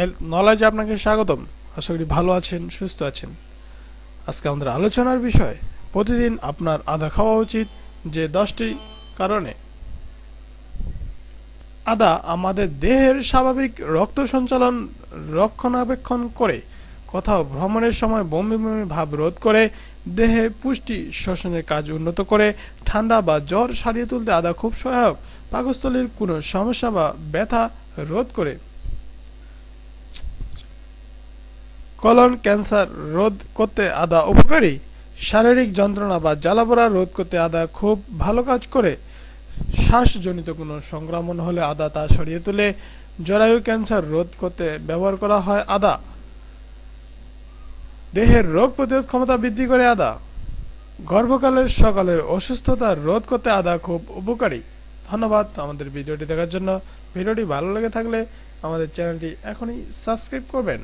Health নলেজে আপনাকে স্বাগতম। আশা করি ভালো আছেন, সুস্থ আছেন। আজকে আমাদের আলোচনার বিষয়, প্রতিদিন আপনার আদা খাওয়া উচিত যে দশটি কারণে। আদা আমাদের দেহের স্বাভাবিক রক্ত সঞ্চালন, রক্ষণাবেক্ষণ করে, কোথাও ভ্রমণের সময় বমি বমি ভাব রোধ করে, দেহে পুষ্টি শোষণের কাজ উন্নত করে, ঠান্ডা বা জ্বর সারিয়ে তুলতে আদা খুব সহায়ক। পাকস্থলীর কোনো সমস্যা বা ব্যথা রোধ করে। কলন ক্যান্সার রোধ করতে আদা উপকারী। শারীরিক যন্ত্রণা বা জ্বালাপোড়া রোধ করতে আদা খুব ভালো কাজ করে। শ্বাসজনিত কোনো সংক্রমণ হলে আদা তা সরিয়ে তুলে জরায়ু ক্যান্সার রোধ করতে ব্যবহার করা হয় আদা। দেহের রোগ প্রতিরোধ ক্ষমতা বৃদ্ধি করে আদা। গর্ভকালের সকালের অসুস্থতা রোধ করতে আদা খুব উপকারী। ধন্যবাদ আমাদের ভিডিওটি দেখার জন্য। ভিডিওটি ভালো লেগে থাকলে আমাদের চ্যানেলটি এখনই সাবস্ক্রাইব করবেন।